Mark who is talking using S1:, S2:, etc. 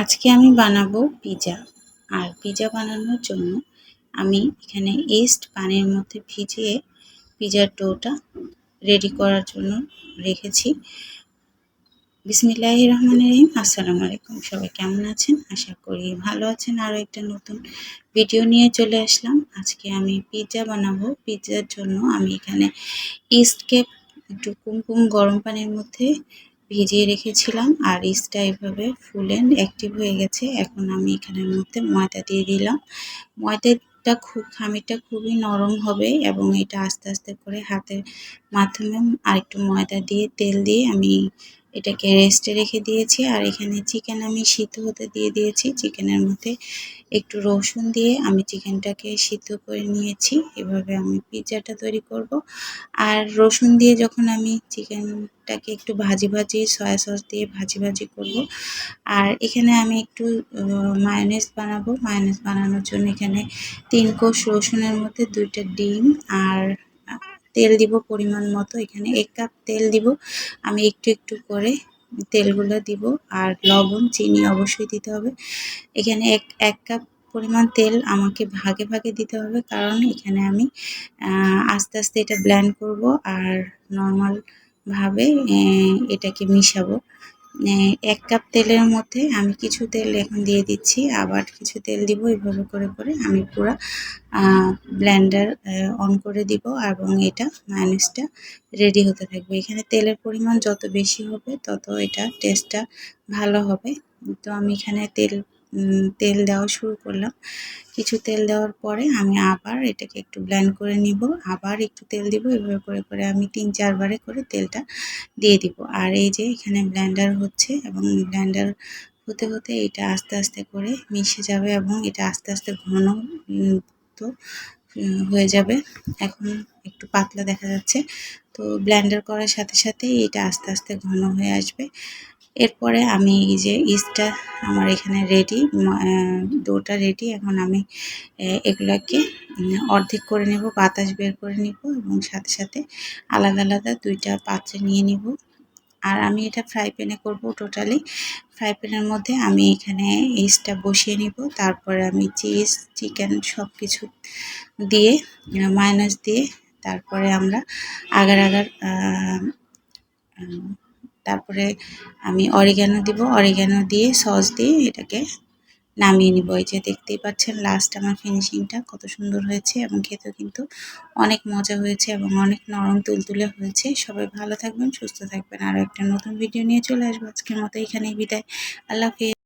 S1: আজকে আমি বানাবো পিজা। আর পিজা বানানোর জন্য আমি এখানে ইস্ট পানির মধ্যে ভিজিয়ে পিজার ডোটা রেডি করার জন্য রেখেছি। বিসমিল্লাহ রহমান রহিম। আসসালামু আলাইকুম। সবাই কেমন আছেন? আশা করি ভালো আছেন। আরও একটা নতুন ভিডিও নিয়ে চলে আসলাম। আজকে আমি পিৎজা বানাবো। পিৎজার জন্য আমি এখানে ইস্টকে একটু কুমকুম গরম পানির মধ্যে ভিজিয়ে রেখেছিলাম আর ইস্টটা এভাবে ফুল অ্যান্ড অ্যাক্টিভ হয়ে গেছে। এখন আমি এখানের মধ্যে ময়দা দিয়ে দিলাম। ময়দাটা খুব, খামিরটা খুবই নরম হবে এবং এটা আস্তে আস্তে করে হাতের মাধ্যমে আরেকটু ময়দা দিয়ে, তেল দিয়ে আমি এটাকে রেস্টে রেখে দিয়েছি আর এখানে চিকেন আমি সিদ্ধ হতে দিয়ে দিয়েছি। চিকেনের মধ্যে একটু রসুন দিয়ে আমি চিকেনটাকে সিদ্ধ করে নিয়েছি। এভাবে আমি পিৎজাটা তৈরি করব। আর রসুন দিয়ে যখন আমি চিকেনটাকে একটু ভাজি ভাজি সয়া সস দিয়ে ভাজি ভাজি করব। আর এখানে আমি একটু মায়োনেজ বানাবো। মায়োনেজ বানানোর জন্য এখানে তিন কোষ রসুনের মধ্যে দুইটা ডিম আর তেল দিব পরিমাণ মতো, এখানে এক কাপ তেল দিব। আমি একটু একটু করে তেলগুলো দিব আর লবণ, চিনি অবশ্যই দিতে হবে। এখানে এক এক কাপ পরিমাণ তেল আমাকে ভাগে ভাগে দিতে হবে, কারণ এখানে আমি আস্তে আস্তে এটা ব্ল্যান্ড করব আর নর্মালভাবে এটাকে মিশাবো। এক কাপ তেলের মধ্যে আমি কিছু তেল এখন দিয়ে দিচ্ছি। আবার কিছু তেল দিব, এভাবে করে করে আমি পুরো ব্ল্যান্ডার অন করে দিব এবং এটা মায়োনিজটা রেডি হতে থাকবে। এখানে তেলের পরিমাণ যত বেশি হবে, তত এটা টেস্টটা ভালো হবে। তো আমি এখানে তেল তেল দেওয়া শুরু করলাম। কিছু তেল দেওয়ার পরে আমি আবার এটাকে একটু ব্ল্যান্ড করে নিব। আবার একটু তেল দিব, এভাবে করে করে আমি তিন চারবারে করে তেলটা দিয়ে দিব। আর এই যে এখানে ব্ল্যান্ডার হচ্ছে এবং ব্ল্যান্ডার হতে হতে এটা আস্তে আস্তে করে মিশে যাবে এবং এটা আস্তে আস্তে ঘন তো হয়ে যাবে। এখন একটু পাতলা দেখা যাচ্ছে। তো ব্ল্যান্ডার করার সাথে সাথে এটা আস্তে আস্তে ঘন হয়ে আসবে। এরপরে আমি এই যে ইস্টটা আমার এখানে রেডি ডোটা রেডি এখন আমি এগুলোকে অর্ধেক করে নেব, বাতাস বের করে নিব এবং সাথে সাথে আলাদা আলাদা দুইটা পাত্রে নিয়ে নিব। আর আমি এটা ফ্রাই প্যানে করব টোটালি ফ্রাই প্যানের মধ্যে আমি এখানে ইস্টটা বসিয়ে নিব, তারপরে আমি চিজ চিকেন সব কিছু দিয়ে মাইনাস দিয়ে, তারপরে আমরা আগার আগার তারপরে আমি অরিগানো দিব অরিগানো দিয়ে সস দিয়ে এটাকে নামিয়ে নিব। এই যে দেখতেই পাচ্ছেন লাস্ট আমার ফিনিশিংটা কত সুন্দর হয়েছে এবং খেতেও কিন্তু অনেক মজা হয়েছে এবং অনেক নরম তুলতুলে হয়েছে। সবাই ভালো থাকবেন, সুস্থ থাকবেন। আরও একটা নতুন ভিডিও নিয়ে চলে আসব। আজকের মতো এখানেই বিদায়। আল্লাহ হাফিজ।